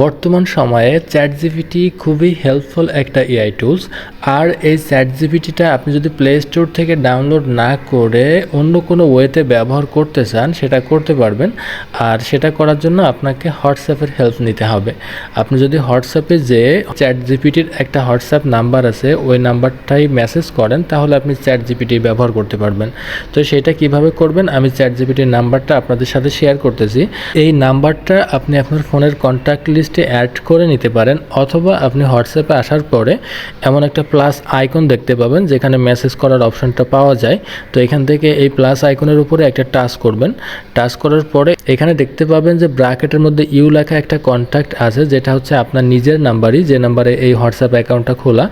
বর্তমান সময়ে chat GPT খুবই হেল্পফুল একটা এআই টুলস আর এই চ্যাট জিপিটিটা আপনি যদি প্লে স্টোর থেকে ডাউনলোড না করে অন্য কোনো ওয়েতে ব্যবহার করতে চান, সেটা করতে পারবেন। আর সেটা করার জন্য আপনাকে হোয়াটসঅ্যাপের হেল্প নিতে হবে। আপনি যদি হোয়াটসঅ্যাপে যে চ্যাট জিপিটির একটা হোয়াটসঅ্যাপ নাম্বার আছে, ওই নাম্বারটাই মেসেজ করেন, তাহলে আপনি চ্যাট জিপিটি ব্যবহার করতে পারবেন। তো সেটা কীভাবে করবেন? আমি চ্যাট জিপিটির নাম্বারটা আপনাদের সাথে শেয়ার করতেছি। এই নাম্বারটা আপনি আপনার ফোনের কন্ট্যাক্ট অ্যাড করে নিতে পারেন অথবা আপনি হোয়াটসঅ্যাপে আসার পরে এমন একটা প্লাস আইকন দেখতে পাবেন যেখানে মেসেজ করার অপশনটা পাওয়া যায়। তো এখান থেকে এই প্লাস আইকনের উপরে একটা টাচ করবেন। টাচ করার পরে এখানে দেখতে পাবেন যে ব্র্যাকেটের মধ্যে ইউ লেখা একটা কন্ট্যাক্ট আছে, যেটা হচ্ছে আপনার নিজের নাম্বারই যে নাম্বারে এই হোয়াটসঅ্যাপ অ্যাকাউন্টটা খোলা।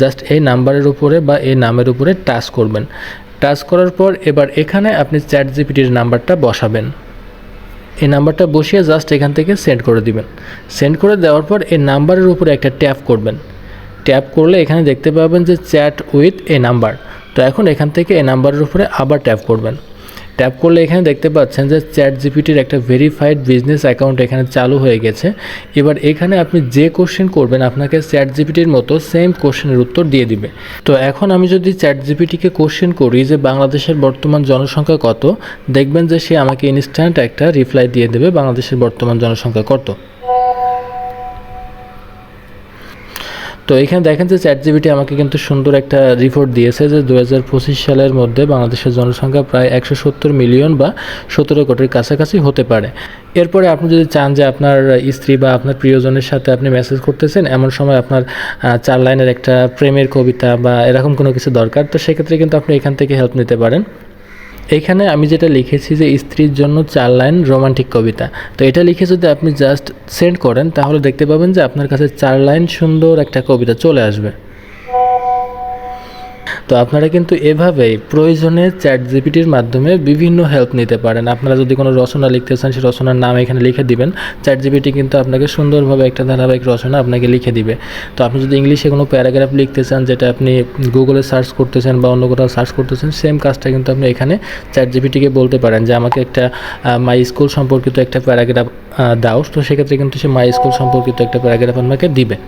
জাস্ট এই নাম্বারের উপরে বা এই নামের উপরে টাচ করবেন। টাচ করার পর এবার এখানে আপনি চ্যাট জিপিটির নাম্বারটা বসাবেন। এই নাম্বারটা বসিয়ে জাস্ট এখান থেকে সেন্ড করে দিবেন। সেন্ড করে দেওয়ার পর এই নাম্বারের উপরে একটা ট্যাপ করবেন। ট্যাপ করলে এখানে দেখতে পাবেন যে চ্যাট উইথ এ নাম্বার তো এখন এখান থেকে এই নাম্বারের উপরে আবার ট্যাপ করবেন। ট্যাপ করলে এখানে দেখতে পাচ্ছেন যে চ্যাট জিপিটির একটা ভেরিফাইড বিজনেস অ্যাকাউন্ট এখানে চালু হয়ে গেছে। এবার এখানে আপনি যে কোশ্চেন করবেন, আপনাকে চ্যাট জিপিটির মতো সেম কোশ্চেনের উত্তর দিয়ে দিবে। তো এখন আমি যদি চ্যাট জিপিটিকে কোশ্চেন করি যে বাংলাদেশের বর্তমান জনসংখ্যা কত, দেখবেন যে সে আমাকে ইনস্ট্যান্ট একটা রিপ্লাই দিয়ে দেবে, বাংলাদেশের বর্তমান জনসংখ্যা কত। তো এখানে দেখেন যে চ্যাট জিবিটি আমাকে কিন্তু সুন্দর একটা রিপোর্ট দিয়েছে যে দু হাজার পঁচিশ সালের মধ্যে বাংলাদেশের জনসংখ্যা প্রায় একশো সত্তর মিলিয়ন বা সতেরো কোটির কাছাকাছি হতে পারে। এরপরে আপনি যদি চান যে আপনার স্ত্রী বা আপনার প্রিয়জনের সাথে আপনি মেসেজ করতেছেন, এমন সময় আপনার চার লাইনের একটা প্রেমের কবিতা বা এরকম কোনো কিছু দরকার, তো সেক্ষেত্রে কিন্তু আপনি এখান থেকে হেল্প নিতে পারেন। এইখানে আমি যেটা লিখেছি যে স্ত্রীর জন্য চার লাইন রোমান্টিক কবিতা। তো এটা লিখে যদি আপনি জাস্ট সেন্ড করেন, তাহলে দেখতে পাবেন যে আপনার কাছে চার লাইন সুন্দর একটা কবিতা চলে আসবে। তো আপনারা কিন্তু এভাবেই প্রয়োজনে চ্যাট জিপিটির মাধ্যমে বিভিন্ন হেল্প নিতে পারেন। আপনারা যদি কোনো রচনা লিখতে চান সেই রচনার নাম এখানে লিখে দিবেন। চ্যাট জিপিটি কিন্তু আপনাকে সুন্দরভাবে একটা ধারাবাহিক রচনা আপনাকে লিখে দিবে। তো আপনি যদি ইংলিশে কোনো প্যারাগ্রাফ লিখতে চান, যেটা আপনি গুগলে সার্চ করতেছেন বা অন্য কোথাও সার্চ করতেছেন সেম কাজটা কিন্তু আপনি এখানে চ্যাট জিপিটিকে বলতে পারেন যে, আমাকে একটা মাই স্কুল সম্পর্কিত একটা প্যারাগ্রাফ দাও। তো সেক্ষেত্রে কিন্তু সে মাই স্কুল সম্পর্কিত একটা প্যারাগ্রাফ আপনাকে দিবে।